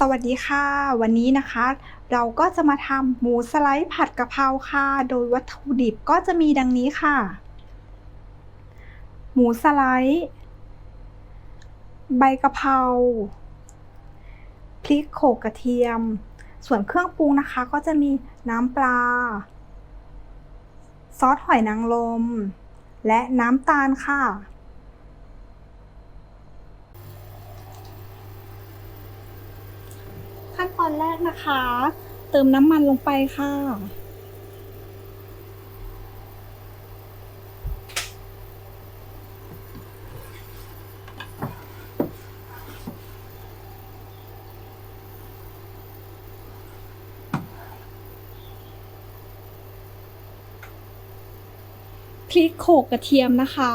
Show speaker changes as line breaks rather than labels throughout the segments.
สวัสดีค่ะ วันนี้นะคะ เราก็จะมาทำหมูสไลด์ผัดกะเพราค่ะ โดยวัตถุดิบก็จะมีดังนี้ค่ะ หมูสไลด์ ใบกะเพราพริกโขกกระเทียม ส่วนเครื่องปรุงนะคะก็จะมีน้ำปลา ซอสหอยนางรมและน้ำตาลค่ะ ขั้นตอน แรกนะคะ เติมน้ำมันลงไปค่ะ พริกโขกกระเทียมนะคะ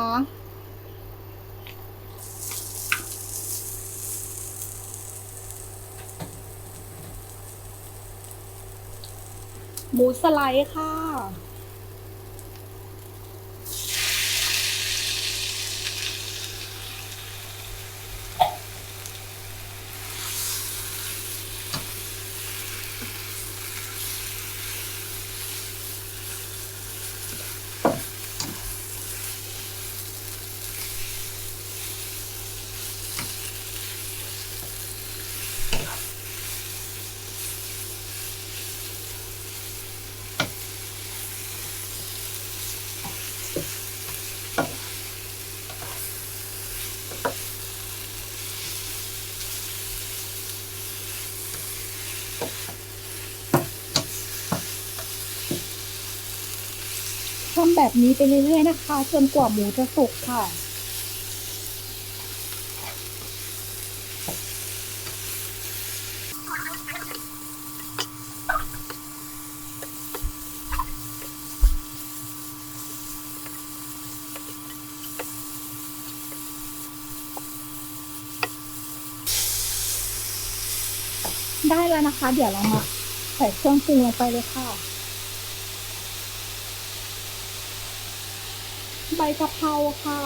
หมูสไลด์ค่ะำแบบนี้ไปเรื่อยๆนะคะ จนกว่าหมูจะสุกค่ะได้แล้วนะคะ เดี๋ยวเรามาใส่เครื่องปรุงลงไปเลยค่ะ ใบกะเพราค่ะ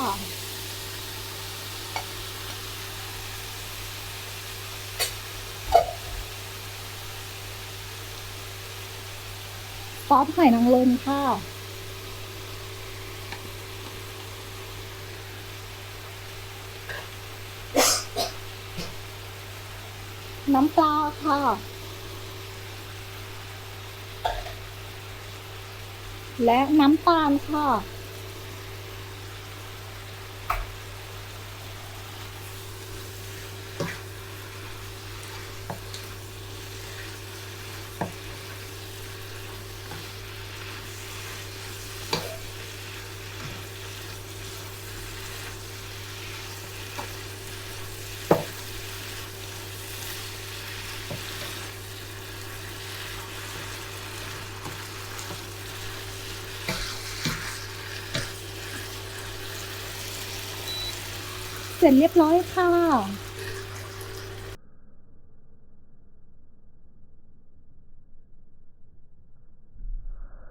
ซอสหอยนางรมค่ะ น้ำปลาค่ะและน้ำตาลค่ะ เสร็จเรียบร้อยค่ะ